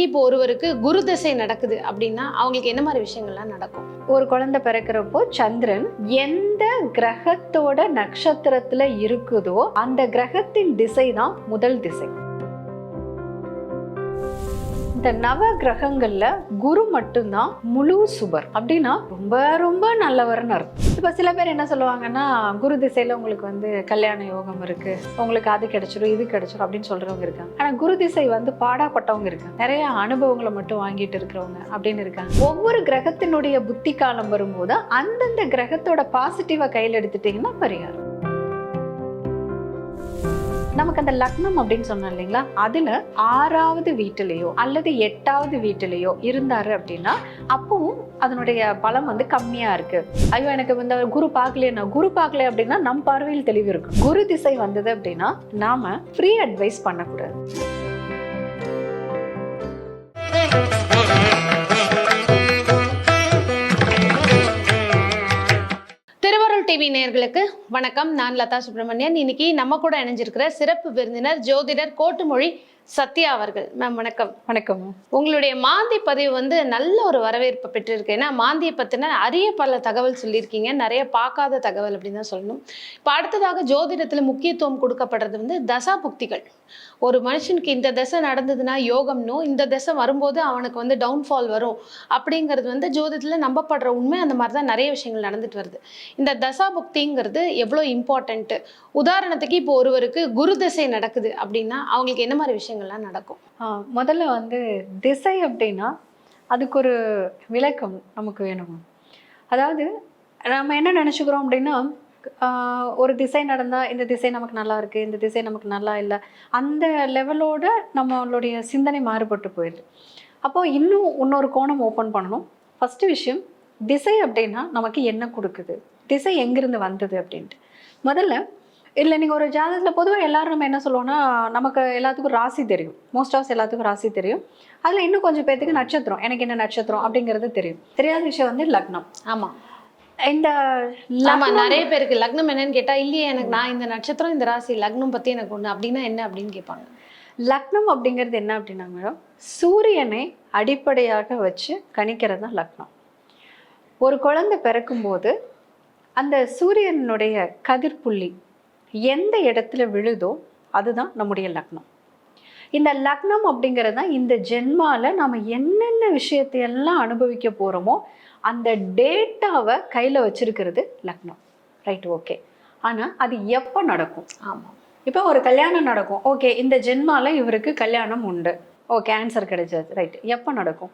இப்போ ஒருவருக்கு குரு திசை நடக்குது அப்படின்னா அவங்களுக்கு என்ன மாதிரி விஷயங்கள்லாம் நடக்கும்? ஒரு குழந்தை பிறக்கிறப்போ சந்திரன் எந்த கிரகத்தோட நட்சத்திரத்துல இருக்குதோ அந்த கிரகத்தின் திசை தான் முதல் திசை. இந்த நவ கிரகங்கள்ல குரு மட்டும்தான் முழு சுபர் அப்படின்னா ரொம்ப ரொம்ப நல்லவர்னு அர்த்தம். இப்ப சில பேர் என்ன சொல்லுவாங்கன்னா குரு திசையில உங்களுக்கு வந்து கல்யாண யோகம் இருக்கு. உங்களுக்கு அது கிடைச்சிரும் இது கிடைச்சிரும் அப்படின்னு சொல்றவங்க இருக்காங்க. ஆனா குரு திசை வந்து பாடாப்பட்டவங்க இருக்காங்க. நிறைய அனுபவங்களை மட்டும் வாங்கிட்டு இருக்கிறவங்க அப்படின்னு இருக்காங்க. ஒவ்வொரு கிரகத்தினுடைய புத்தி காலம் வரும்போது அந்தந்த கிரகத்தோட பாசிட்டிவா கையில் எடுத்துட்டீங்கன்னா பரிகாரம். நமக்கு அந்த லக்னம் அப்படின்னு சொன்னோம் இல்லைங்களா? அதுல ஆறாவது வீட்டிலேயோ அல்லது எட்டாவது வீட்டிலேயோ இருந்தாரு அப்படின்னா அப்பவும் அதனுடைய பலம் வந்து கம்மியா இருக்கு. ஐயோ எனக்கு இந்த குரு பார்க்கலையா குரு பார்க்கல அப்படின்னா நம் பார்வையில் தெளிவு இருக்கும். குரு திசை வந்தது அப்படின்னா நாம ஃப்ரீ அட்வைஸ் பண்ணக்கூடாது. டிவி நேர்களுக்கு வணக்கம். நான் லதா சுப்பிரமணியன் இன்னைக்கு நம்ம கூட இணைஞ்சிருக்கிற சிறப்பு விருந்தினர் ஜோதிடர் கோட்டுமொழி சத்யா அவர்கள். மேம் வணக்கம். வணக்கம். உங்களுடைய மாந்தி பதிவு வந்து நல்ல ஒரு வரவேற்பை பெற்றிருக்கு. ஏன்னா மாந்தியை பற்றின அரிய பல தகவல் சொல்லியிருக்கீங்க. நிறைய பார்க்காத தகவல் அப்படின்னு தான் சொல்லணும். இப்போ அடுத்ததாக ஜோதிடத்தில் முக்கியத்துவம் கொடுக்கப்படுறது வந்து தசா புக்திகள். ஒரு மனுஷனுக்கு இந்த தசை நடந்ததுன்னா யோகம்னும் இந்த தசை வரும்போது அவனுக்கு வந்து டவுன்ஃபால் வரும். அப்படிங்கிறது வந்து ஜோதிடத்தில் நம்பப்படுற உண்மை. அந்த மாதிரி தான் நிறைய விஷயங்கள் நடந்துட்டு வருது. இந்த தசா புக்திங்கிறது எவ்வளோ இம்பார்ட்டண்ட்டு உதாரணத்துக்கு இப்போ ஒருவருக்கு குரு திசை நடக்குது அப்படின்னா அவங்களுக்கு என்ன மாதிரி விஷயங்கள்லாம் நடக்கும். முதல்ல வந்து திசை அப்படின்னா அதுக்கு ஒரு விளக்கம் நமக்கு வேணும். அதாவது நம்ம என்ன நினச்சிக்கிறோம் அப்படின்னா ஒரு திசை நடந்தால் இந்த திசை நமக்கு நல்லா இருக்குது இந்த திசை நமக்கு நல்லா இல்லை. அந்த லெவலோட நம்மளுடைய சிந்தனை மாறுபட்டு போயிடுது. அப்போது இன்னும் இன்னொரு கோணம் ஓப்பன் பண்ணணும். ஃபஸ்ட்டு விஷயம் திசை அப்படின்னா நமக்கு என்ன கொடுக்குது? திசை எங்கேருந்து வந்தது அப்படின்ட்டு. முதல்ல இல்லை நீங்கள் ஒரு ஜாதகத்தில் பொதுவாக எல்லாரும் நம்ம என்ன சொல்லுவோம்னா நமக்கு எல்லாத்துக்கும் ராசி தெரியும். மோஸ்ட் ஆஃப் எல்லாத்துக்கும் ராசி தெரியும். அதில் இன்னும் கொஞ்சம் பேர்த்துக்கு நட்சத்திரம். எனக்கு என்ன நட்சத்திரம் அப்படிங்கிறது தெரியும். தெரியாத விஷயம் வந்து லக்னம். ஆமா. இந்த ஆமா நிறைய பேருக்கு லக்னம் என்னன்னு கேட்டா இல்லையே எனக்கு நான் இந்த நட்சத்திரம் இந்த ராசி லக்னம் பத்தி எனக்கு ஒண்ணு அப்படின்னா என்ன அப்படின்னு கேட்பாங்க. லக்னம் அப்படிங்கிறது என்ன அப்படின்னா மேடம் சூரியனை அடிப்படையாக வச்சு கணிக்கிறது தான் லக்னம். ஒரு குழந்தை பிறக்கும்போது அந்த சூரியனுடைய கதிர்ப்புள்ளி எந்த இடத்துல விழுதோ அதுதான் நம்முடைய லக்னம். இந்த லக்னம் அப்படிங்கிறது தான் இந்த ஜென்மால நம்ம என்னென்ன விஷயத்தையெல்லாம் அனுபவிக்க போகிறோமோ அந்த டேட்டாவை கையில் வச்சிருக்கிறது லக்னம். Right okay. ஆனால் அது எப்போ நடக்கும்? ஆமா. இப்போ ஒரு கல்யாணம் நடக்கும். ஓகே இந்த ஜென்மால இவருக்கு கல்யாணம் உண்டு. ஓகே ஆன்சர் கிடைச்சது. ரைட் எப்போ நடக்கும்?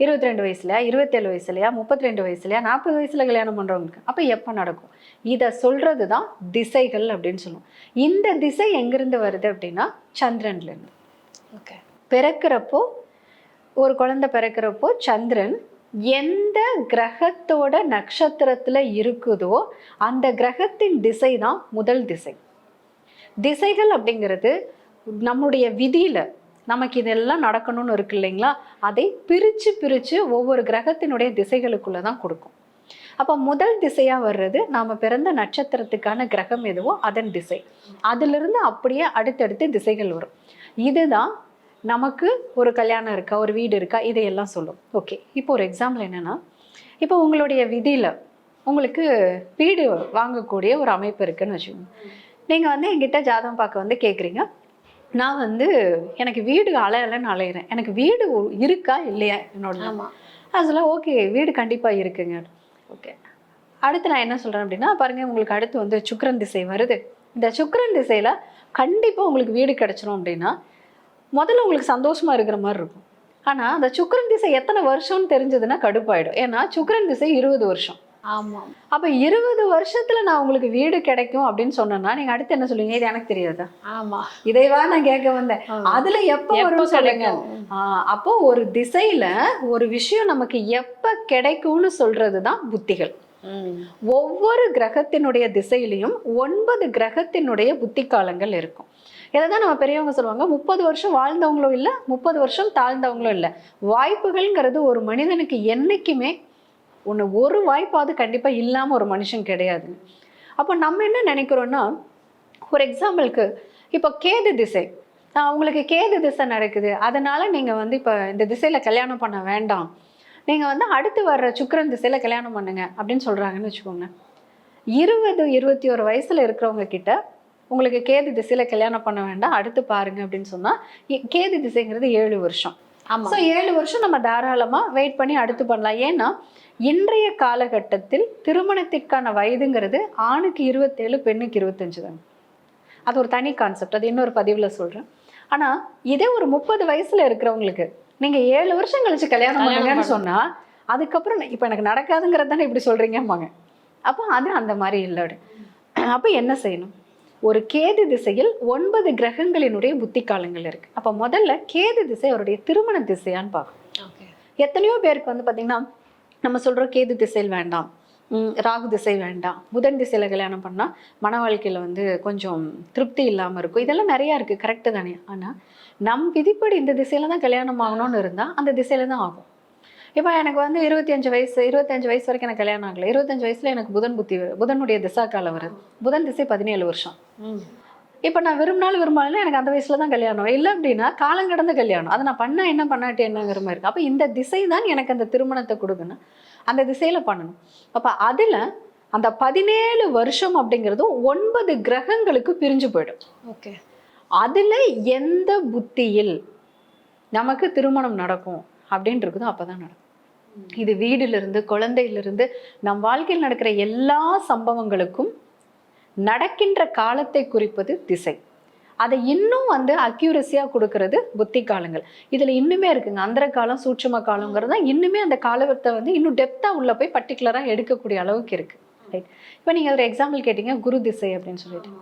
இருபத்தி ரெண்டு வயசுலையா இருபத்தேழு வயசுலையா முப்பத்தி ரெண்டு வயசுலையா நாற்பது வயசுல கல்யாணம் பண்றவங்களுக்கு. அப்போ எப்போ நடக்கும்? இதை சொல்றது தான் திசைகள் அப்படின்னு சொல்லுவோம். இந்த திசை எங்கிருந்து வருது அப்படின்னா சந்திரன்ல இருந்து. ஓகே பிறக்கிறப்போ ஒரு குழந்தை பிறக்கிறப்போ சந்திரன் எந்த கிரகத்தோட நட்சத்திரத்துல இருக்குதோ அந்த கிரகத்தின் திசை தான் முதல் திசை. திசைகள் அப்படிங்கிறது நம்முடைய விதியில நமக்கு இதெல்லாம் நடக்கணும்னு இருக்கு இல்லைங்களா? அதை பிரித்து பிரித்து ஒவ்வொரு கிரகத்தினுடைய திசைகளுக்குள்ள தான் கொடுக்கும். அப்போ முதல் திசையாக வர்றது நாம் பிறந்த நட்சத்திரத்துக்கான கிரகம் எதுவோ அதன் திசை. அதிலிருந்து அப்படியே அடுத்தடுத்து திசைகள் வரும். இதுதான் நமக்கு ஒரு கல்யாணம் இருக்கா ஒரு வீடு இருக்கா இதையெல்லாம் சொல்லும். ஓகே இப்போ ஒரு எக்ஸாம்பிள் என்னன்னா இப்போ உங்களுடைய விதியில் உங்களுக்கு வீடு வாங்கக்கூடிய ஒரு அமைப்பு இருக்குன்னு வச்சுக்கோங்க. நீங்கள் வந்து எங்கிட்ட ஜாதகம் பார்க்க வந்து கேட்குறீங்க நான் வந்து எனக்கு வீடு அலையலைன்னு அலையிறேன். எனக்கு வீடு இருக்கா இல்லையா என்னோட அதெல்லாம் ஓகே வீடு கண்டிப்பாக இருக்குங்க. ஓகே. அடுத்து நான் என்ன சொல்கிறேன் அப்படின்னா பாருங்க உங்களுக்கு அடுத்து வந்து சுக்கிரன் திசை வருது. இந்த சுக்கிரன் திசையில் கண்டிப்பாக உங்களுக்கு வீடு கிடைச்சிரும் அப்படின்னா முதல்ல உங்களுக்கு சந்தோஷமா இருக்கிற மாதிரி இருக்கும். ஆனால் அந்த சுக்கிரன் திசை எத்தனை வருஷம்னு தெரிஞ்சதுன்னா கடுப்பாயிடும். ஏன்னா சுக்கிரன் திசை இருபது வருஷம். ஆமா அப்போ இருபது வருஷத்துல நான் உங்களுக்கு வீடு கிடைக்கும் அப்படின்னு சொன்னேன்னா நீங்க அடுத்து என்ன சொல்லுவீங்க? இது எனக்கு தெரியாதா? ஆமா. இதைவா நான் கேட்க வந்தேன். அதுல எப்ப வரும் சொல்லுங்க. அப்போ ஒரு திசையில ஒரு விஷயம் நமக்கு எப்ப கிடைக்கும்னு சொல்றதுதான் புத்திகள். ம். ஒவ்வொரு கிரகத்தினுடைய திசையிலையும் ஒன்பது கிரகத்தினுடைய புத்தி காலங்கள் இருக்கும். இதை தான் நம்ம பெரியவங்க சொல்லுவாங்க முப்பது வருஷம் வாழ்ந்தவங்களும் இல்லை முப்பது வருஷம் தாழ்ந்தவங்களும் இல்லை. வாய்ப்புகள்ங்கிறது ஒரு மனிதனுக்கு என்னைக்குமே ஒன்று ஒரு வாய்ப்பாவது கண்டிப்பாக இல்லாமல் ஒரு மனுஷன் கிடையாது. அப்போ நம்ம என்ன நினைக்கிறோன்னா ஒரு எக்ஸாம்பிளுக்கு இப்போ கேது திசை. உங்களுக்கு கேது திசை நடக்குது. அதனால நீங்க வந்து இப்போ இந்த திசையில கல்யாணம் பண்ண வேண்டாம். நீங்க வந்து அடுத்து வர்ற சுக்கிரன் திசையில கல்யாணம் பண்ணுங்க அப்படின்னு சொல்றாங்கன்னு வச்சுக்கோங்க. இருபது இருபத்தி ஒரு வயசுல இருக்கிறவங்க கிட்ட உங்களுக்கு கேது திசையில கல்யாணம் பண்ண வேண்டாம் அடுத்து பாருங்க அப்படின்னு சொன்னா இ- கேது திசைங்கிறது ஏழு வருஷம். ஸோ ஏழு வருஷம் நம்ம தாராளமா வெயிட் பண்ணி அடுத்து பண்ணலாம். ஏன்னா இன்றைய காலகட்டத்தில் திருமணத்திற்கான வயதுங்கிறது ஆணுக்கு இருபத்தேழு பெண்ணுக்கு இருபத்தஞ்சு தாங்க. அது ஒரு தனி கான்செப்ட் அது இன்னொரு பதிவுல சொல்றேன். ஆனா இதே ஒரு முப்பது வயசுல இருக்கிறவங்களுக்கு நீங்க ஏழு வருஷம் கழிச்சு கல்யாணம் பண்ணுங்கன்னு சொன்னா அதுக்கப்புறம் இப்ப எனக்கு நடக்காதுங்கிறது தானே இப்படி சொல்றீங்கம்பாங்க. அப்போ அது அந்த மாதிரி இல்லை அப்போ என்ன செய்யணும்? ஒரு கேது திசையில் ஒன்பது கிரகங்களினுடைய புத்தி காலங்கள் இருக்கு. அப்போ முதல்ல கேது திசை அவருடைய திருமண திசையான்னு பார்க்கணும். எத்தனையோ பேருக்கு வந்து பார்த்தீங்கன்னா நம்ம சொல்கிறோம் கேது திசையில் வேண்டாம். ராகு திசை வேண்டாம். புதன் திசையில் கல்யாணம் பண்ணால் மன வாழ்க்கையில் வந்து கொஞ்சம் திருப்தி இல்லாமல் இருக்கும். இதெல்லாம் நிறையா இருக்குது கரெக்டு தானே? ஆனால் நம் விதிப்படி இந்த திசையில் தான் கல்யாணம் ஆகணும்னு இருந்தால் அந்த திசையில் தான் ஆகும். இப்போ எனக்கு வந்து இருபத்தி அஞ்சு வயசு இருபத்தஞ்சு வயசு வரைக்கும் எனக்கு கல்யாணம் ஆகலை. இருபத்தஞ்சு வயசில் எனக்கு புதன் புத்தி புதனுடைய திசா காலம் வருது. புதன் திசை பதினேழு வருஷம். ம். இப்போ நான் விரும்பினாலும் விரும்பாலும் எனக்கு அந்த வயசுல தான் கல்யாணம். இல்லை அப்படின்னா காலம் கடந்த கல்யாணம். அதை நான் பண்ணா என்ன பண்ணாட்டி என்னங்கிற மாதிரி இருக்கு. அப்போ இந்த திசை தான் எனக்கு அந்த திருமணத்தை கொடுக்கணும் அந்த திசையில பண்ணணும். அப்போ அதுல அந்த பதினேழு வருஷம் அப்படிங்கிறதும் ஒன்பது கிரகங்களுக்கு பிரிஞ்சு போயிடும். ஓகே. அதுல எந்த புத்தியில் நமக்கு திருமணம் நடக்கும் அப்படின்னு இருக்குதோ அப்பதான் நடக்கும். இது வீடிலிருந்து குழந்தையிலிருந்து நம் வாழ்க்கையில் நடக்கிற எல்லா சம்பவங்களுக்கும் நடக்கின்ற காலத்தை குறிப்பது திசை. அதை இன்னும் வந்து அக்யூரஸியாக கொடுக்கறது புத்தி காலங்கள். இதில் இன்னுமே இருக்குங்க. அந்தர காலம் சூட்சும காலங்கிறது தான் இன்னுமே அந்த காலத்தை வந்து இன்னும் டெப்த்தாக உள்ள போய் பர்டிகுலராக எடுக்கக்கூடிய அளவுக்கு இருக்கு. ரைட் இப்போ நீங்கள் ஒரு எக்ஸாம்பிள் கேட்டீங்க குரு திசை அப்படின்னு சொல்லிட்டு.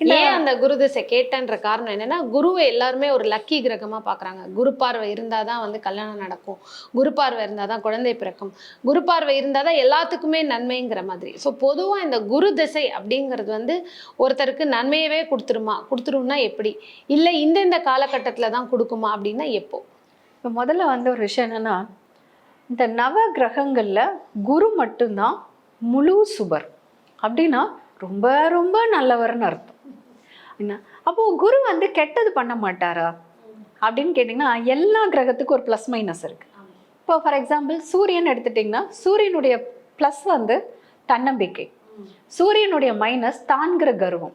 ஏன் அந்த குரு திசை கேட்டன்ற காரணம் என்னன்னா குருவை எல்லாருமே ஒரு லக்கி கிரகமா பாக்குறாங்க. குரு பார்வை இருந்தாதான் வந்து கல்யாணம் நடக்கும். குரு பார்வை இருந்தாதான் குழந்தை பிறக்கும். குரு பார்வை இருந்தாதான் எல்லாத்துக்குமே நன்மைங்கிற மாதிரி. ஸோ பொதுவா இந்த குரு திசை அப்படிங்கிறது வந்து ஒருத்தருக்கு நன்மையவே கொடுத்துருமா? கொடுத்துரும்னா எப்படி? இல்லை இந்த இந்த காலகட்டத்துல தான் கொடுக்குமா அப்படின்னா எப்போ? இப்போ முதல்ல வந்து ஒரு விஷயம் என்னன்னா இந்த நவ கிரகங்கள்ல குரு மட்டும்தான் முழு சுபர். அப்படின்னா ரொம்ப ரொம்ப நல்லவர்னு அர்த்தம். என்ன? அப்போ குரு வந்து கெட்டது பண்ண மாட்டாரா? அப்படின்னு கேட்டிங்கன்னா எல்லா கிரகத்துக்கும் ஒரு ப்ளஸ் மைனஸ் இருக்கு. இப்போ ஃபார் எக்ஸாம்பிள் சூரியன் எடுத்துட்டிங்கன்னா சூரியனுடைய ப்ளஸ் வந்து தன்னம்பிக்கை. சூரியனுடைய மைனஸ் தான்கிற கர்வம்.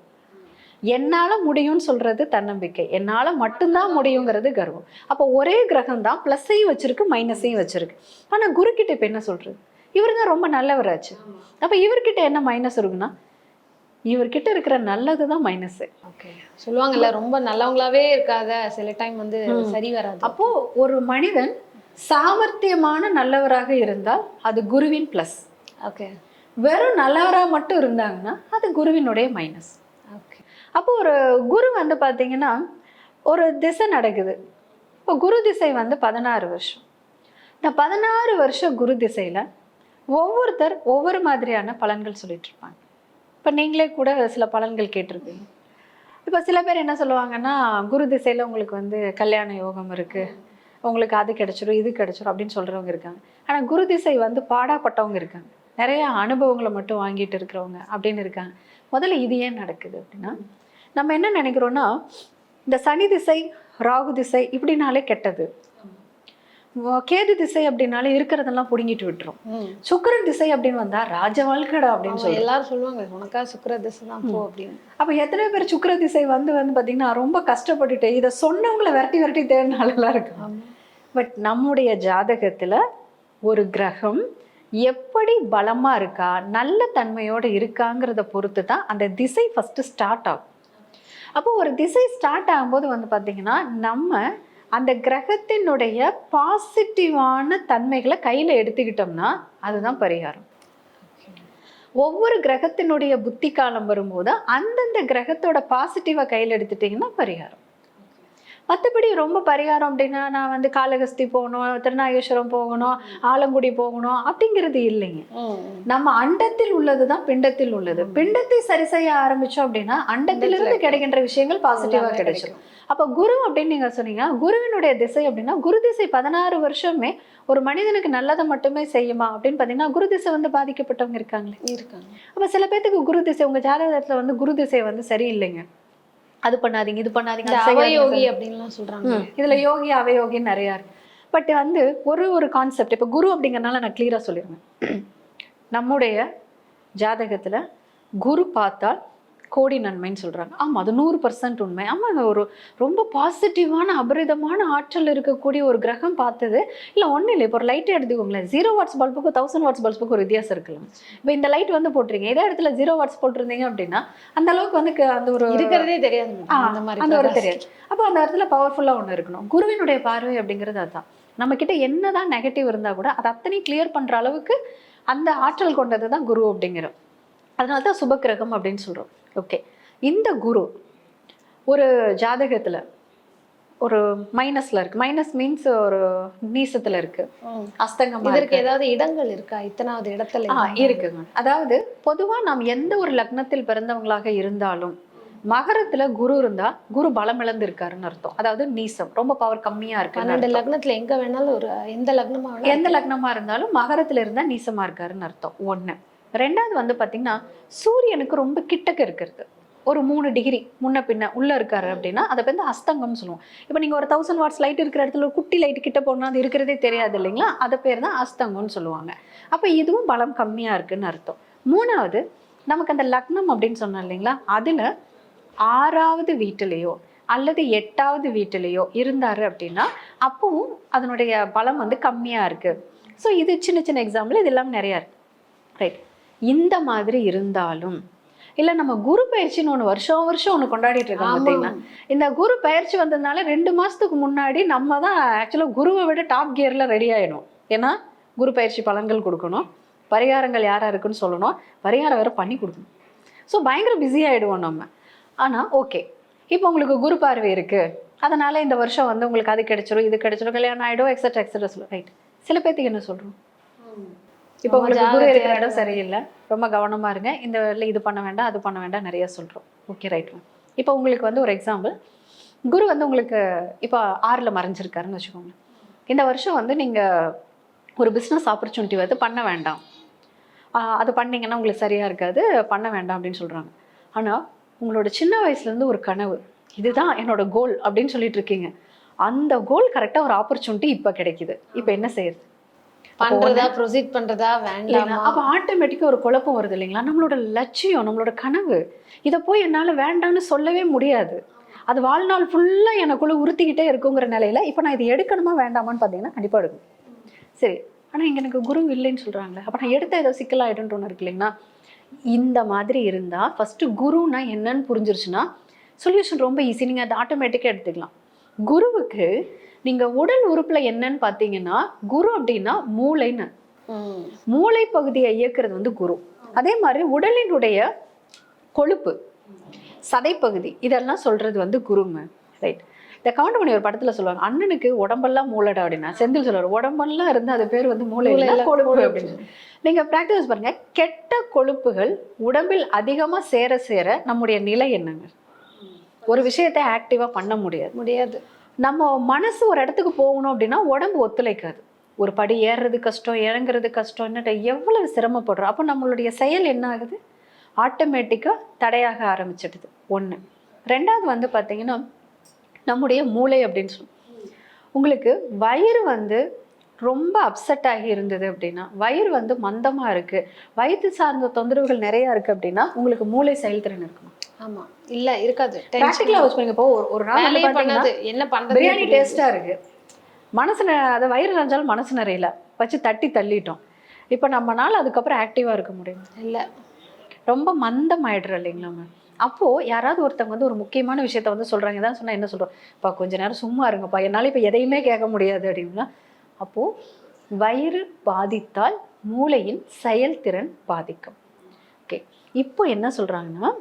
என்னால் முடியும்னு சொல்றது தன்னம்பிக்கை. என்னால் மட்டும்தான் முடியுங்கிறது கர்வம். அப்போ ஒரே கிரகம் தான் ப்ளஸ்ஸையும் வச்சிருக்கு மைனஸையும் வச்சிருக்கு. ஆனால் குருக்கிட்ட இப்போ என்ன சொல்றது? இவர் தான் ரொம்ப நல்லவராச்சு. அப்போ இவர்கிட்ட என்ன மைனஸ் இருக்குன்னா இவர்கிட்ட இருக்கிற நல்லது தான் மைனஸ் ஓகே சொல்லுவாங்கல்ல ரொம்ப நல்லவங்களாவே இருக்காத சில டைம் வந்து சரி வராது. அப்போ ஒரு மனிதன் சாமர்த்தியமான நல்லவராக இருந்தால் அது குருவின் ப்ளஸ் ஓகே வெறும் நல்லவரா மட்டும் இருந்தாங்கன்னா அது குருவினுடைய மைனஸ் ஓகே அப்போ ஒரு குரு வந்து பார்த்தீங்கன்னா ஒரு திசை நடக்குது. இப்போ குரு திசை வந்து பதினாறு வருஷம். இந்த பதினாறு வருஷம் குரு திசையில் ஒவ்வொருத்தர் ஒவ்வொரு மாதிரியான பலன்கள் சொல்லிட்டு இருப்பாங்க. இப்போ நீங்களே கூட சில பலன்கள் கேட்டிருக்கீங்க. இப்போ சில பேர் என்ன சொல்லுவாங்கன்னா குரு திசையில் உங்களுக்கு வந்து கல்யாண யோகம் இருக்குது உங்களுக்கு அது கிடச்சிரும் இது கிடச்சிரும் அப்படின்னு சொல்கிறவங்க இருக்காங்க. ஆனால் குரு திசை வந்து பாடாப்பட்டவங்க இருக்காங்க. நிறைய அனுபவங்களை மட்டும் வாங்கிட்டு இருக்கிறவங்க அப்படின்னு இருக்காங்க. முதல்ல இது ஏன் நடக்குது அப்படின்னா நம்ம என்ன நினைக்கிறோன்னா இந்த சனி திசை ராகு திசை இப்படினாலே கெட்டது. கேது திசை அப்படின்னாலே இருக்கிறதெல்லாம் புடுங்கிட்டு விட்டுரும். சுக்கிரன் திசை அப்படின்னு வந்தா ராஜ வாழ்க்கடா அப்படின்னு சொல்லி எல்லாரும் சொல்லுவாங்க உனக்கா சுக்கிர திசை தான் போ அப்படின்னு. அப்ப எத்தனை பேர் சுக்கிர திசை வந்து வந்து பாத்தீங்கன்னா ரொம்ப கஷ்டப்பட்டுட்டு இதை சொன்னவங்களை விரட்டி விரட்டி தேடினாலெல்லாம் இருக்கு. பட் நம்முடைய ஜாதகத்துல ஒரு கிரகம் எப்படி பலமா இருக்கா நல்ல தன்மையோட இருக்காங்கிறத பொறுத்து தான் அந்த திசை ஃபர்ஸ்ட் ஸ்டார்ட் ஆகும். அப்போ ஒரு திசை ஸ்டார்ட் ஆகும்போது வந்து பாத்தீங்கன்னா நம்ம அந்த கிரகத்தினுடைய பாசிட்டிவான தன்மைகளை கையில் எடுத்துக்கிட்டோம்னா அதுதான் பரிகாரம். ஒவ்வொரு கிரகத்தினுடைய புத்தி காலம் வரும்போது அந்தந்த கிரகத்தோட பாசிட்டிவாக கையில் எடுத்துட்டீங்கன்னா பரிகாரம். மற்றபடி ரொம்ப பரிகாரம் அப்படின்னா நான் வந்து காளகஸ்தி போகணும் திருநாகேஸ்வரம் போகணும் ஆலங்குடி போகணும் அப்படிங்கிறது இல்லைங்க. நம்ம அண்டத்தில் உள்ளது தான் பிண்டத்தில் உள்ளது. பிண்டத்தை சரி செய்ய ஆரம்பிச்சோம் அப்படின்னா அண்டத்திலிருந்து கிடைக்கின்ற விஷயங்கள் பாசிட்டிவா எல்லாமே கிடைச்சிடும் அப்ப குரு அப்படின்னு நீங்க சொன்னீங்க குருவினுடைய திசை அப்படின்னா குரு திசை பதினாறு வருஷமே ஒரு மனிதனுக்கு நல்லதை மட்டுமே செய்யுமா அப்படின்னு பாத்தீங்கன்னா குரு திசை வந்து பாதிக்கப்பட்டவங்க இருக்காங்களே. இருக்காங்க. அப்ப சில பேர்த்துக்கு குரு திசை உங்க ஜாதகத்துல வந்து குரு திசை வந்து சரியில்லைங்க. அது பண்ணாதீங்க இது பண்ணாதீங்க. அவயோகி அப்படின்லாம் சொல்றாங்க. இதுல யோகி அவயோகின்னு நிறைய இருக்கு பட் வந்து ஒரு ஒரு கான்செப்ட் இப்போ குரு அப்படிங்கறனால நான் கிளியரா சொல்லிடுவேன் நம்முடைய ஜாதகத்துல குரு பார்த்தால் கோடி நன்மைன்னு சொல்றாங்க. ஆமா அது நூறு பர்சன்ட் உண்மை. ஆமா அது ஒரு ரொம்ப பாசிட்டிவான அபரிதமான ஆற்றல் இருக்கக்கூடிய ஒரு கிரகம் பார்த்தது. இல்ல ஒண்ணும் இல்லை. இப்போ ஒரு லைட்டே எடுத்துக்கோங்களேன். ஜீரோ வாட்ஸ் பல்புக்கும் தௌசண்ட் வாட்ஸ் பல்புக்கும் ஒரு வித்தியாசம் இருக்கலாம். இப்போ இந்த லைட் வந்து போட்டுறீங்க இதே இடத்துல ஜீரோ வாட்ஸ் போட்டிருந்தீங்க அப்படின்னா அந்த அளவுக்கு வந்து அந்த ஒரு இருக்கிறதே தெரியாது அந்த மாதிரி அந்த ஒரு. தெரியாது. அப்போ அந்த இடத்துல பவர்ஃபுல்லா ஒண்ணு இருக்கணும். குருவினுடைய பார்வை அப்படிங்கிறது அதுதான் நம்ம கிட்ட என்னதான் நெகட்டிவ் இருந்தா கூட அது அத்தனையும் கிளியர் பண்ற அளவுக்கு அந்த ஆற்றல் கொண்டது தான் குரு அப்படிங்கிறோம் அதனால தான் சுபக்கிரகம் அப்படின்னு சொல்றோம். ஓகே இந்த குரு ஒரு ஜாதகத்துல ஒரு மைனஸ்ல இருக்கு. மைனஸ் மீன்ஸ் ஒரு நீசத்துல இருக்கு. அஸ்தங்கமா இதற்கு ஏதாவது இடங்கள் இருக்கா? இத்தனாவது இடத்துல? இருக்குங்க. அதாவது பொதுவா நாம் எந்த ஒரு லக்னத்தில் பிறந்தவங்களாக இருந்தாலும் மகரத்துல குரு இருந்தா குரு பலம் இழந்து இருக்காருன்னு அர்த்தம். அதாவது நீசம். ரொம்ப பவர் கம்மியா இருக்கு பன்னெண்டு லக்னத்துல எங்க வேணாலும் ஒரு எந்த லக்னமா எந்த லக்னமா இருந்தாலும் மகரத்துல இருந்தா நீசமா இருக்காருன்னு அர்த்தம். ஒண்ணு. ரெண்டாவது வந்து பார்த்தீங்கன்னா சூரியனுக்கு ரொம்ப கிட்டக்க இருக்கிறது. ஒரு மூணு டிகிரி முன்ன பின்ன உள்ளே இருக்காரு அப்படின்னா அதை வந்து அஸ்தங்கம்னு சொல்லுவோம். இப்போ நீங்கள் ஒரு தௌசண்ட் வாட்ஸ் லைட் இருக்கிற இடத்துல ஒரு குட்டி லைட் கிட்ட போனால் அது இருக்கிறதே தெரியாது இல்லைங்களா? அதை பேர் தான் அஸ்தங்கம்னு சொல்லுவாங்க. அப்போ இதுவும் பலம் கம்மியாக இருக்குன்னு அர்த்தம். மூணாவது நமக்கு அந்த லக்னம் அப்படின்னு சொன்னோம் இல்லைங்களா? அதில் ஆறாவது வீட்டிலேயோ அல்லது எட்டாவது வீட்டிலேயோ இருந்தார் அப்படின்னா அப்பவும் அதனுடைய பலம் வந்து கம்மியாக இருக்குது ஸோ இது சின்ன சின்ன எக்ஸாம்பிள் இது எல்லாம் நிறையா இருக்குது ரைட் இந்த மாதிரி இருந்தாலும் இல்ல நம்ம குரு பயிற்சின்னு ஒண்ணு வருஷம் வருஷம் ஒண்ணு கொண்டாடிட்டு இருக்கோம். பார்த்தீங்கன்னா இந்த குரு பயிற்சி வந்ததுனால ரெண்டு மாசத்துக்கு முன்னாடி நம்ம தான் ஆக்சுவலா குருவை விட டாப் கியர்ல ரெடி ஆயிடும் ஏன்னா குரு பயிற்சி பலன்கள் கொடுக்கணும். பரிகாரங்கள் யாரா இருக்குன்னு சொல்லணும். பரிகாரம் வேற பண்ணி கொடுக்கணும். ஸோ பயங்கர பிஸி ஆயிடுவோம் நம்ம. ஆனா ஓகே இப்போ உங்களுக்கு குரு பார்வை இருக்கு. அதனால இந்த வருஷம் வந்து உங்களுக்கு அது கிடைச்சிரும் இது கிடைச்சிரும் கல்யாணம் ஆயிடும் எக்ஸட்ரா எக்ஸட்ரா சொல்லுவோம் ரைட் சில பேர்த்துக்கு என்ன சொல்றோம்? இப்போ உங்களுக்கு குரு இருக்கிற இடம். சரியில்லை. ரொம்ப கவனமா இருங்க. இந்த வேலையில இது பண்ண வேண்டாம் அது பண்ண வேண்டாம் நிறைய சொல்றோம். ஓகே ரைட் இப்போ உங்களுக்கு வந்து ஒரு எக்ஸாம்பிள் குரு வந்து உங்களுக்கு இப்போ ஆறில் மறைஞ்சிருக்காருன்னு வச்சுக்கோங்க. இந்த வருஷம் வந்து நீங்க ஒரு பிஸ்னஸ் ஆப்பர்ச்சுனிட்டி வந்து பண்ண வேண்டாம். அது பண்ணீங்கன்னா உங்களுக்கு சரியா இருக்காது பண்ண வேண்டாம் அப்படின்னு சொல்றாங்க. ஆனா உங்களோட சின்ன வயசுல இருந்து ஒரு கனவு இதுதான் என்னோட கோல் அப்படின்னு சொல்லிட்டு இருக்கீங்க. அந்த கோல் கரெக்டா ஒரு ஆப்பர்ச்சுனிட்டி இப்போ கிடைக்குது. இப்போ என்ன செய்யறது? பண்றதா ப்ரொசீட் பண்றதா வேண்டாமா? அப்ப ஆட்டோமேட்டிக்கா ஒரு குழப்பம் வருது இல்லைங்களா? நம்மளோட லட்சியம் நம்மளோட கனவு. இதை போய் என்னால வேண்டாம்னு சொல்லவே முடியாது. அது வாழ்நாள் ஃபுல்லா எனக்குள்ள உறுத்திக்கிட்டே இருக்குங்கிற நிலையில இப்ப நான் இதை எடுக்கணுமா வேண்டாமான்னு பாத்தீங்கன்னா கண்டிப்பா எடுக்கணும். சரி. ஆனா இங்க எனக்கு குரு இல்லைன்னு சொல்றாங்களே. அப்ப நான் எடுத்த ஏதோ சிக்கலாயிடும்னு ஒன்று இருக்கு இல்லைங்களா? இந்த மாதிரி இருந்தா ஃபர்ஸ்ட் குருனா என்னன்னு புரிஞ்சிருச்சுன்னா சொல்யூஷன் ரொம்ப ஈஸி நீங்க அதை ஆட்டோமேட்டிக்கா எடுத்துக்கலாம். குருவுக்கு நீங்க உடல் உறுப்புல என்னன்னு பாத்தீங்கன்னா குரு அப்படின்னா மூளைன்னு. மூளை பகுதியை இயக்குறது வந்து குரு அதே மாதிரி உடலினுடைய கொழுப்பு சதைப்பகுதி இதெல்லாம் சொல்றது வந்து குருங்க ரைட் இந்த கவுண்டமணி ஒரு படத்துல சொல்லுவாங்க அண்ணனுக்கு உடம்பெல்லாம் மூளைடா அப்படின்னா செந்தில் சொல்லுவார் உடம்பெல்லாம் இருந்து அது பேர் வந்து மூளை கொழுப்பு. அப்படின்னு. நீங்க பிராக்டிஸ் பாருங்க கெட்ட கொழுப்புகள் உடம்பில் அதிகமா சேர சேர நம்முடைய நிலை என்னங்க ஒரு விஷயத்தை ஆக்டிவா பண்ண முடியாது. முடியாது. நம்ம மனசு ஒரு இடத்துக்கு போகணும் அப்படின்னா உடம்பு ஒத்துழைக்காது. ஒரு படி ஏறுறது கஷ்டம் இறங்குறது கஷ்டம் என்னட்ட எவ்வளவு சிரமப்படுறோம். அப்போ நம்மளுடைய செயல் என்ன ஆகுது? ஆட்டோமேட்டிக்காக தடையாக ஆரம்பிச்சிடுது. ஒன்று ரெண்டாவது வந்து பார்த்தீங்கன்னா நம்முடைய மூளை அப்படின்னு சொல்லுவோம் உங்களுக்கு வயிறு வந்து ரொம்ப அப்செட் ஆகி இருந்தது அப்படின்னா வயிறு வந்து மந்தமா இருக்கு. வயிற்று சார்ந்த தொந்தரவுகள் நிறைய இருக்கு அப்படின்னா உங்களுக்கு மூளை செயல்திறன் இருக்கணும் ஆமா. இல்ல இருக்காது. ப்ராக்டிக்கலாக வச்சு பாருங்க. இப்போ ஒரு- நாள் பண்ணாது. என்ன பண்றது பிரியாணி டேஸ்டா இருக்கு. மனசு அது வயிறு நிறைஞ்சாலும் மனசு நிறையல வச்சு தட்டி தள்ளிட்டோம். இப்போ நம்மனால அதுக்கப்புறம் ஆக்டிவா இருக்க முடியும்? இல்ல. ரொம்ப மந்தம் ஆயிடுறோம் இல்லைங்களா மேம் அப்போ யாராவது ஒருத்தவங்க வந்து ஒரு முக்கியமான விஷயத்த வந்து சொல்றாங்க. தான் சொன்னா என்ன சொல்றோம்? அப்பா கொஞ்ச நேரம் சும்மா இருங்கப்பா. என்னால இப்ப எதையுமே கேட்க முடியாது அப்படின்னா அப்போ வயிறு பாதித்தால் மூளையின் செயல்திறன் பாதிக்கும். ஓகே இப்போ என்ன சொல்றாங்கன்னா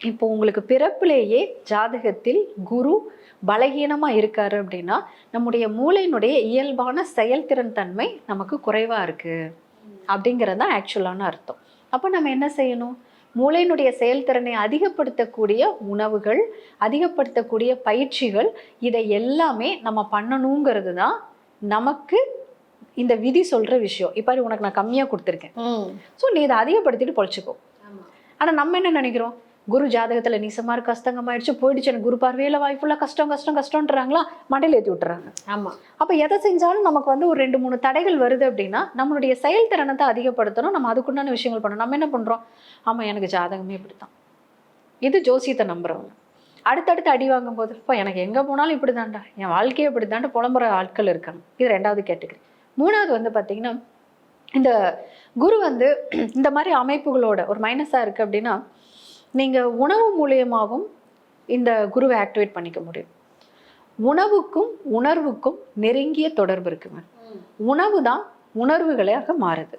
இப்போ உங்களுக்கு பிறப்பிலேயே ஜாதகத்தில் குரு பலகீனமா இருக்காரு அப்படின்னா நம்முடைய மூளையினுடைய இயல்பான செயல்திறன் தன்மை நமக்கு குறைவா இருக்கு. அப்படிங்கிறது தான் ஆக்சுவலான அர்த்தம். அப்போ நம்ம என்ன செய்யணும்? மூளையினுடைய செயல்திறனை அதிகப்படுத்தக்கூடிய உணவுகள் அதிகப்படுத்தக்கூடிய பயிற்சிகள் இதை எல்லாமே நம்ம பண்ணணுங்கிறது தான் நமக்கு இந்த விதி சொல்ற விஷயம். இப்போ உனக்கு நான் கம்மியா கொடுத்துருக்கேன். ஸோ நீ இதை அதிகப்படுத்திட்டு பொழைச்சிக்கோ. ஆனா நம்ம என்ன நினைக்கிறோம்? குரு ஜாதகத்துல நீசமா இருக்கு கஷ்டங்கம் ஆயிடுச்சு போயிடுச்சு. எனக்கு குரு பார்வையில வாய்ப்புள்ள கஷ்டம் கஷ்டம் கஷ்டம்ன்றாங்களா? மண்டையில ஏத்தி விட்டுறாங்க. ஆமா. அப்ப எதை செஞ்சாலும் நமக்கு வந்து ஒரு ரெண்டு மூணு தடைகள் வருது அப்படின்னா நம்மளுடைய செயல்திறனை தான் அதிகப்படுத்தணும். நம்ம அதுக்குண்டான விஷயங்கள் பண்ணணும். நம்ம என்ன பண்றோம்? ஆமா எனக்கு ஜாதகமே இப்படித்தான். இது ஜோசியத்தை நம்புறவங்க. அடுத்தடுத்து அடி வாங்கும் போது இப்போ எனக்கு எங்க போனாலும் இப்படிதான்டா. என் வாழ்க்கையே இப்படிதான்டா புலம்புற ஆட்கள் இருக்காங்க. இது ரெண்டாவது கேட்டகரி. மூணாவது வந்து பாத்தீங்கன்னா இந்த குரு வந்து இந்த மாதிரி அமைப்புகளோட ஒரு மைனஸா இருக்கு அப்படின்னா நீங்கள் உணவு மூலியமாகவும் இந்த குருவை ஆக்டிவேட் பண்ணிக்க முடியும். உணவுக்கும் உணர்வுக்கும் நெருங்கிய தொடர்பு இருக்குங்க உணவு தான் உணர்வுகளாக மாறுது.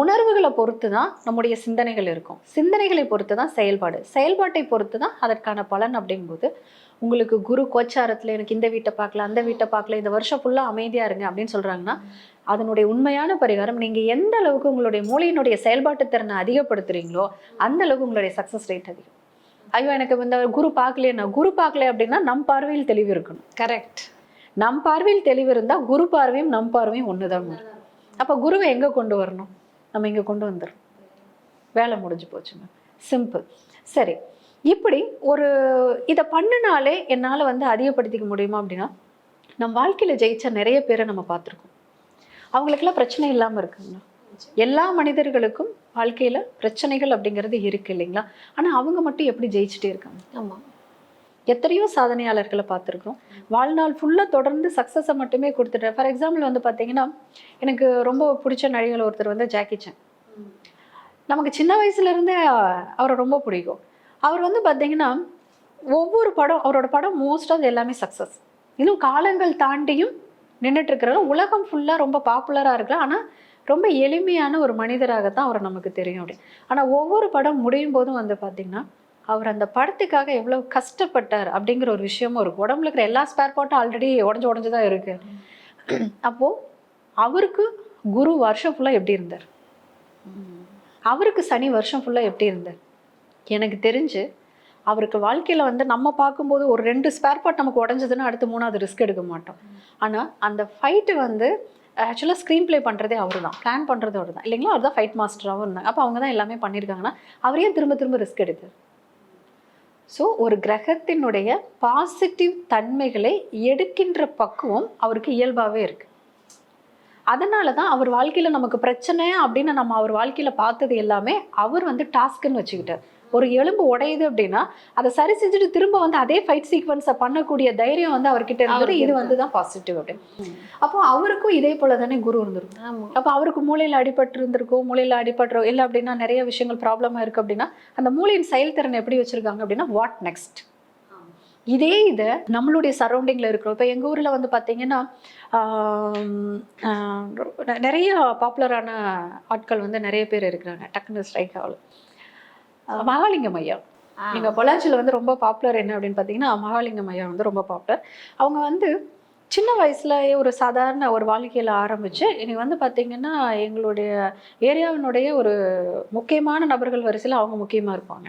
உணர்வுகளை பொறுத்து தான் நம்முடைய சிந்தனைகள் இருக்கும். சிந்தனைகளை பொறுத்து தான் செயல்பாடு. செயல்பாட்டை பொறுத்து தான் அதற்கான பலன் அப்படிங்கும்போது உங்களுக்கு குரு கோச்சாரத்தில் எனக்கு இந்த வீட்டை பார்க்கல அந்த வீட்டை பார்க்கல இந்த வருஷம் ஃபுல்லாக அமைதியாக இருங்க அப்படின்னு சொல்கிறாங்கன்னா அதனுடைய உண்மையான பரிகாரம் நீங்கள் எந்த அளவுக்கு உங்களுடைய மூளையினுடைய செயல்பாட்டு திறனை அதிகப்படுத்துறீங்களோ அந்த அளவுக்கு உங்களுடைய சக்ஸஸ் ரேட் அதிகம். ஐயோ எனக்கு இந்த குரு பார்க்கலையே குரு பார்க்கல அப்படின்னா நம் பார்வையில் தெளிவு இருக்கணும். கரெக்ட் நம் பார்வையில் தெளிவு இருந்தால் குரு பார்வையும் நம் பார்வையும் ஒன்று தான் அப்போ குருவை எங்கே கொண்டு வரணும்? நம்ம இங்கே கொண்டு வந்துடும் வேலை முடிஞ்சு போச்சுங்க. சிம்பிள் சரி. இப்படி ஒரு இதை பண்ணினாலே என்னால் வந்து அதிகப்படுத்திக்க முடியுமா அப்படின்னா நம் வாழ்க்கையில் ஜெயிச்ச நிறைய பேரை நம்ம பார்த்துருக்கோம். அவங்களுக்கெல்லாம் பிரச்சனை இல்லாமல் இருக்குங்களா எல்லா மனிதர்களுக்கும் வாழ்க்கையில் பிரச்சனைகள் அப்படிங்கிறது இருக்கு இல்லைங்களா? ஆனால் அவங்க மட்டும் எப்படி ஜெயிச்சுட்டே இருக்காங்க? ஆமா. எத்தனையோ சாதனையாளர்களை பார்த்துருக்கோம் வாழ்நாள் ஃபுல்லாக தொடர்ந்து சக்ஸஸை மட்டுமே கொடுத்துட்டு ஃபார் எக்ஸாம்பிள் வந்து பார்த்தீங்கன்னா எனக்கு ரொம்ப பிடிச்ச நடிகர் ஒருத்தர் வந்து ஜாக்கி சான் நமக்கு சின்ன வயசுலேருந்தே அவரை ரொம்ப பிடிக்கும். அவர் வந்து பார்த்தீங்கன்னா ஒவ்வொரு படம் அவரோட படம் மோஸ்ட் ஆஃப் எல்லாமே சக்ஸஸ் இன்னும் காலங்கள் தாண்டியும் நின்றுட்டு இருக்கிறாரு உலகம் ஃபுல்லாக ரொம்ப பாப்புலராக இருக்கலாம் ஆனால் ரொம்ப எளிமையான ஒரு மனிதராக தான் அவர் நமக்கு தெரியும் அப்படி. ஆனால் ஒவ்வொரு படம் முடியும் போதும் வந்து பார்த்தீங்கன்னா அவர் அந்த படத்துக்காக எவ்வளோ கஷ்டப்பட்டார் அப்படிங்கிற ஒரு விஷயமும் இருக்கும். உடம்புல இருக்கிற எல்லா ஸ்பேர் பார்ட்டும் ஆல்ரெடி உடஞ்சு உடஞ்சு தான் இருக்குது அப்போது அவருக்கு குரு வருஷம் ஃபுல்லாக எப்படி இருந்தார்? அவருக்கு சனி வருஷம் ஃபுல்லாக எப்படி இருந்தார்? எனக்கு தெரிஞ்சு அவருக்கு வாழ்க்கையில் வந்து நம்ம பார்க்கும்போது ஒரு ரெண்டு ஸ்பேர் பார்ட் நமக்கு உடஞ்சதுன்னா அடுத்து மூணாவது ரிஸ்க் எடுக்க மாட்டோம். ஆனால் அந்த ஃபைட்டு வந்து ஆக்சுவலாக ஸ்க்ரீன் ப்ளே பண்ணுறதே அவர் தான் பிளான் பண்ணுறது அவர் தான் இல்லைங்களா? அவர் தான் ஃபைட் மாஸ்டராகவும் இருந்தாங்க. அப்போ அவங்க தான் எல்லாமே பண்ணியிருக்காங்கன்னா அவரையும் திரும்ப திரும்ப ரிஸ்க் எடுத்தார்? ஸோ ஒரு கிரகத்தினுடைய பாசிட்டிவ் தன்மைகளை எடுக்கின்ற பக்குவம் அவருக்கு இயல்பாகவே இருக்குது அதனால தான் அவர் வாழ்க்கையில் நமக்கு பிரச்சனை அப்படின்னு நம்ம அவர் வாழ்க்கையில் பார்த்தது எல்லாமே அவர் வந்து டாஸ்க்குன்னு வச்சுக்கிட்டார். ஒரு எலும்பு உடையுது அப்படின்னா அதை சரி செஞ்சுட்டு திரும்ப வந்து அதே ஃபைட் சீக்வன்ஸை பண்ணக்கூடிய தைரியம் வந்து அவர்கிட்ட இருந்தது. இது வந்து தான் பாசிட்டிவ் அப்படின்னு. அப்போ அவருக்கும் இதே போல தானே குரு இருந்திருக்கும். அப்போ அவருக்கு மூளையில் அடிபட்டு இருந்திருக்கும் மூளையில் அடிபட்டுறோம் இல்லை அப்படின்னா நிறைய விஷயங்கள் ப்ராப்ளமாக இருக்குது அப்படின்னா அந்த மூளையின் செயல்திறன் எப்படி வச்சுருக்காங்க அப்படின்னா வாட் நெக்ஸ்ட் இதே இதை நம்மளுடைய சரௌண்டிங்கில் இருக்கிறோம். இப்போ எங்கள் ஊரில் வந்து பார்த்தீங்கன்னா நிறைய பாப்புலரான ஆட்கள் வந்து நிறைய பேர் இருக்கிறாங்க. டக்குனு ஸ்ட்ரைக் ஆகல. ஆஹ், மகாலிங்கம் ஐயா. நீங்கள் பொள்ளாச்சியில் வந்து ரொம்ப பாப்புலர் என்ன அப்படின்னு பார்த்தீங்கன்னா மகாலிங்கம் ஐயா வந்து ரொம்ப பாப்புலர் அவங்க வந்து சின்ன வயசுலயே ஒரு சாதாரண ஒரு வாழ்க்கையில் ஆரம்பிச்சு இன்னைக்கு வந்து பார்த்தீங்கன்னா எங்களுடைய ஏரியாவினுடைய ஒரு முக்கியமான நபர்கள் வரிசையில் அவங்க முக்கியமாக இருப்பாங்க.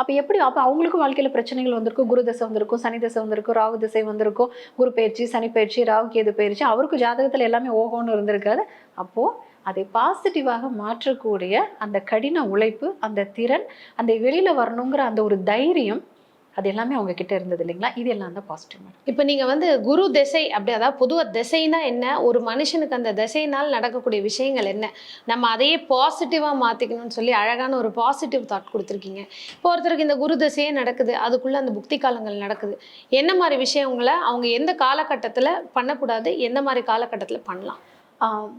அப்போ எப்படி அப்போ அவங்களுக்கும் வாழ்க்கையில் பிரச்சனைகள் வந்திருக்கும் குரு தசை வந்திருக்கும் சனி தசை வந்திருக்கும் ராகு திசை வந்திருக்கும் குரு பயிற்சி சனி பயிற்சி ராகு கேது பயிற்சி அவருக்கும் ஜாதகத்தில் எல்லாமே ஓகோன்னு இருந்திருக்காது. அப்போது அதை பாசிட்டிவாக மாற்றக்கூடிய அந்த கடின உழைப்பு அந்த திறன் அந்த வெளியில் வரணுங்கிற அந்த ஒரு தைரியம் அது எல்லாமே அவங்க கிட்ட இருந்தது இல்லைங்களா? இது எல்லாம் தான் பாசிட்டிவ் இப்போ நீங்கள் வந்து குரு திசை அப்படி அதாவது பொதுவாக திசைனா என்ன? ஒரு மனுஷனுக்கு அந்த திசையினால் நடக்கக்கூடிய விஷயங்கள் என்ன? நம்ம அதையே பாசிட்டிவாக மாற்றிக்கணும்னு சொல்லி அழகான ஒரு பாசிட்டிவ் தாட் கொடுத்துருக்கீங்க. இப்போ ஒருத்தருக்கு இந்த குரு திசையே நடக்குது. அதுக்குள்ளே அந்த புக்தி காலங்கள் நடக்குது. என்ன மாதிரி விஷயங்களை அவங்க எந்த காலகட்டத்தில் பண்ணக்கூடாது? எந்த மாதிரி காலகட்டத்தில் பண்ணலாம்?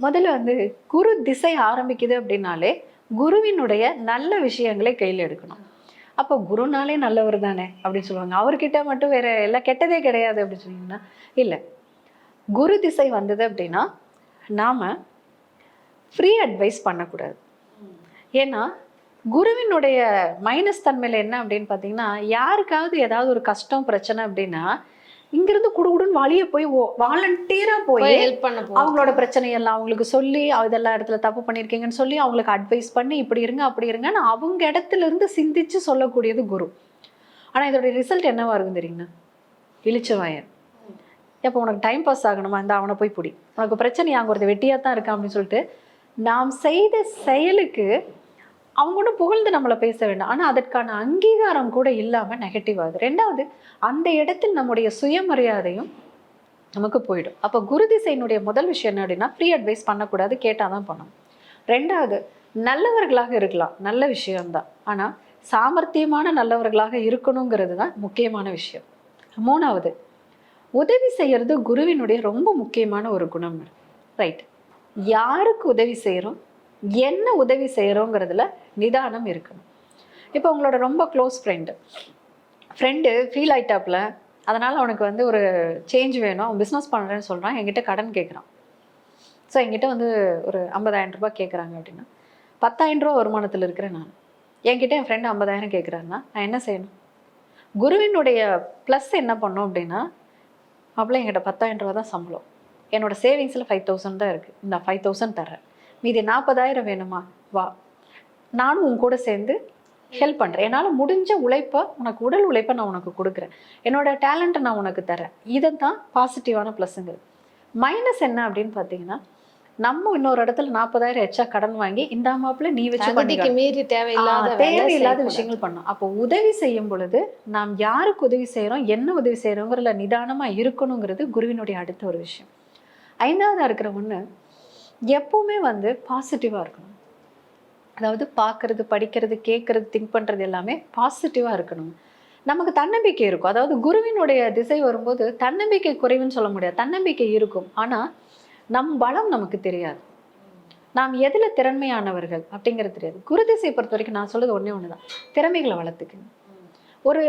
முதல்ல வந்து குரு திசை ஆரம்பிக்குது அப்படின்னாலே குருவினுடைய நல்ல விஷயங்களை கையில் எடுக்கணும். அப்போ குருனாலே நல்லவர் தானே அப்படின்னு சொல்லுவாங்க. அவர்கிட்ட மட்டும் வேற எல்லாம் கெட்டதே கிடையாது அப்படின்னு சொன்னீங்கன்னா இல்லை. குரு திசை வந்தது அப்படின்னா நாம் ஃப்ரீ அட்வைஸ் பண்ணக்கூடாது. ஏன்னா குருவினுடைய மைனஸ் தன்மையில் என்ன அப்படின்னு பார்த்தீங்கன்னா யாருக்காவது ஏதாவது ஒரு கஷ்டம் பிரச்சனை அப்படின்னா இங்கிருந்து குடுகுடுன்னு வழிய போய் வாலண்டியராக போய் ஹெல்ப் பண்ண அவங்களோட பிரச்சனையெல்லாம் அவங்களுக்கு சொல்லி இதெல்லாம் இடத்துல தப்பு பண்ணியிருக்கீங்கன்னு சொல்லி அவங்களுக்கு அட்வைஸ் பண்ணி இப்படி இருங்க அப்படி இருங்கன்னு அவங்க இடத்துல இருந்து சிந்திச்சு சொல்லக்கூடியது குரு. ஆனா இதோட ரிசல்ட் என்னவா இருக்கும் தெரியுங்களா இழிச்சவாயன் எப்போ உனக்கு டைம் பாஸ் ஆகணுமா? இந்த அவனை போய் பிடி. உனக்கு பிரச்சனை அங்கே ஒருத்தர் வெட்டியாக தான் இருக்கான் அப்படின்னு சொல்லிட்டு நாம் செய்த செயலுக்கு அவங்க ஒன்றும் புகழ்ந்து நம்மளை பேச வேண்டாம். ஆனால் அதற்கான அங்கீகாரம் கூட இல்லாமல் நெகட்டிவ் ஆகுது. ரெண்டாவது அந்த இடத்தில் நம்முடைய சுயமரியாதையும் நமக்கு போயிடும். அப்போ குரு திசையினுடைய முதல் விஷயம் என்ன அப்படின்னா ஃப்ரீ அட்வைஸ் பண்ணக்கூடாது கேட்டால் தான் பண்ணணும் ரெண்டாவது நல்லவர்களாக இருக்கலாம். நல்ல விஷயம்தான். ஆனால் சாமர்த்தியமான நல்லவர்களாக இருக்கணுங்கிறது தான் முக்கியமான விஷயம். மூணாவது உதவி செய்கிறது குருவினுடைய ரொம்ப முக்கியமான ஒரு குணம். ரைட் யாருக்கு உதவி செய்கிறோம் என்ன உதவி செய்கிறோங்கிறதுல நிதானம் இருக்கணும். இப்போ உங்களோட ரொம்ப க்ளோஸ் ஃப்ரெண்டு ஃப்ரெண்டு ஃபீல் ஆயிட்டாப்புல அதனால் அவனுக்கு வந்து ஒரு சேஞ்ச் வேணும். அவன் பிஸ்னஸ் பண்ணுறேன்னு சொல்கிறான் என்கிட்ட கடன் கேட்குறான் ஸோ என்கிட்ட வந்து ஒரு ஐம்பதாயிரம் ரூபாய் கேட்குறாங்க அப்படின்னா பத்தாயிரம் ரூபா வருமானத்தில் இருக்கிறேன் நான். என்கிட்ட என் ஃப்ரெண்டு ஐம்பதாயிரம் கேட்குறாருன்னா நான் என்ன செய்யணும்? குருவினுடைய ப்ளஸ் என்ன பண்ணோம் அப்படின்னா அப்போலாம் என்கிட்ட பத்தாயிரம் ரூபா தான் சம்பளம். என்னோட சேவிங்ஸில் ஃபைவ் தௌசண்ட் தான் இருக்குது இந்த ஃபைவ் தௌசண்ட் தரேன் மீதி நாற்பதாயிரம் வேணுமா? வா. நானும் உன் கூட சேர்ந்து ஹெல்ப் பண்ணுறேன் என்னால் முடிஞ்ச உழைப்பை உனக்கு உடல் உழைப்பை நான் உனக்கு கொடுக்குறேன். என்னோட டேலண்ட்டை நான் உனக்கு தரேன் இதை தான் பாசிட்டிவான ப்ளஸ்ஸுங்கிறது மைனஸ் என்ன அப்படின்னு பார்த்தீங்கன்னா நம்ம இன்னொரு இடத்துல நாற்பதாயிரம் எச்சா கடன் வாங்கி இந்த மாப்பிள்ள நீ வச்சு மீறி தேவையில்லாத தேவையில்லாத. விஷயங்கள் பண்ணோம் அப்போ உதவி செய்யும் பொழுது நாம் யாருக்கு உதவி செய்கிறோம் என்ன உதவி செய்கிறோங்கிறதுல நிதானமாக இருக்கணுங்கிறது குருவினுடைய அடுத்த ஒரு விஷயம். ஐந்தாவதாக இருக்கிற ஒன்று எப்பவுமே வந்து பாசிட்டிவாக இருக்கணும். அதாவது பார்க்குறது படிக்கிறது கேட்குறது திங்க் பண்ணுறது எல்லாமே பாசிட்டிவாக இருக்கணும். நமக்கு தன்னம்பிக்கை இருக்கும். அதாவது குருவினுடைய திசை வரும்போது தன்னம்பிக்கை குறைவுன்னு சொல்ல முடியாது. தன்னம்பிக்கை இருக்கும். ஆனால் நம் பலம் நமக்கு தெரியாது. நாம் எதில் திறன்மையானவர்கள் அப்படிங்கிறது தெரியாது. குரு திசையை பொறுத்த வரைக்கும் நான் சொல்கிறது ஒன்றே ஒன்று தான் திறமைகளை வளர்த்துக்கணும். ஒரு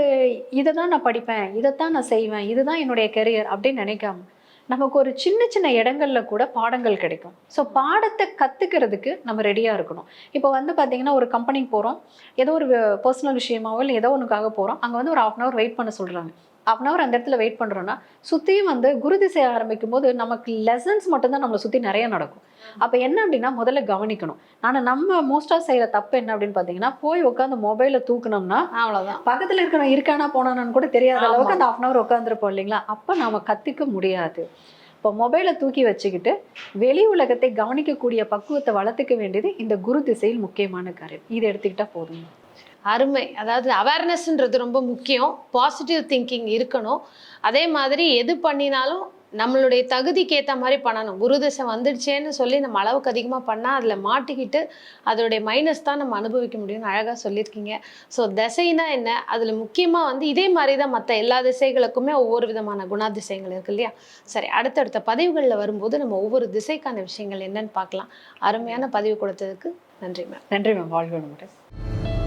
இதை தான் நான் படிப்பேன் இதைத்தான் நான் செய்வேன் இதுதான் என்னுடைய கெரியர் அப்படின்னு நினைக்காம நமக்கு ஒரு சின்ன சின்ன இடங்கள்ல கூட பாடங்கள் கிடைக்கும். ஸோ பாடத்தை கற்றுக்கிறதுக்கு நம்ம ரெடியாக இருக்கணும். இப்போ வந்து பார்த்தீங்கன்னா ஒரு கம்பெனிக்கு போகிறோம் ஏதோ ஒரு பர்சனல் விஷயமாவோ இல்லை ஏதோ ஒன்றுக்காக போகிறோம் அங்கே வந்து ஒரு ஹாஃப் அன் ஹவர் வெயிட் பண்ண சொல்கிறாங்க ஹாஃப் அன் ஹவர் அந்த இடத்துல வெயிட் பண்ணுறோன்னா சுற்றியும் வந்து குரு திசை ஆரம்பிக்கும் போது நமக்கு லெசன்ஸ் மட்டும்தான் நம்மளை சுற்றி நிறைய நடக்கும். அப்போ என்ன அப்படின்னா முதல்ல கவனிக்கணும். ஆனால் நம்ம மோஸ்ட்டாக செய்கிற தப்பு என்ன அப்படின்னு பார்த்தீங்கன்னா போய் உட்காந்து மொபைலை தூக்குனோம்னா அவ்வளவுதான். பக்கத்தில் இருக்கிறவன் இருக்கானா போனானான்னு கூட தெரியாத. அளவுக்கு அந்த ஹாஃப் அன் ஹவர் உட்காந்துருப்போம் இல்லைங்களா? அப்போ நாம கற்றுக்க முடியாது. இப்போ மொபைலை தூக்கி வச்சுக்கிட்டு வெளி உலகத்தை கவனிக்கக்கூடிய பக்குவத்தை வளர்த்துக்க வேண்டியது இந்த குரு திசையில் முக்கியமான காரியம். இதை எடுத்துக்கிட்டா போதும். அருமை. அதாவது அவேர்னஸ்ன்றது ரொம்ப முக்கியம். பாசிட்டிவ் திங்கிங் இருக்கணும். அதே மாதிரி எது பண்ணினாலும் நம்மளுடைய தகுதிக்கு ஏற்ற மாதிரி பண்ணணும். குருதசை வந்துடுச்சேன்னு சொல்லி நம்ம அளவுக்கு அதிகமாக பண்ணால் அதில் மாட்டிக்கிட்டு அதோடைய மைனஸ் தான் நம்ம அனுபவிக்க முடியும்னு அழகாக சொல்லியிருக்கீங்க. ஸோ திசைனா என்ன? அதில் முக்கியமாக வந்து இதே மாதிரி தான் மற்ற எல்லா திசைகளுக்குமே ஒவ்வொரு விதமான குணாதிசயங்கள் இருக்கு இல்லையா? சரி அடுத்தடுத்த பதிவுகளில் வரும்போது நம்ம ஒவ்வொரு திசைக்கான விஷயங்கள் என்னன்னு பார்க்கலாம். அருமையான பதிவு கொடுத்ததுக்கு நன்றி மேம் நன்றி மேம் வாழ்க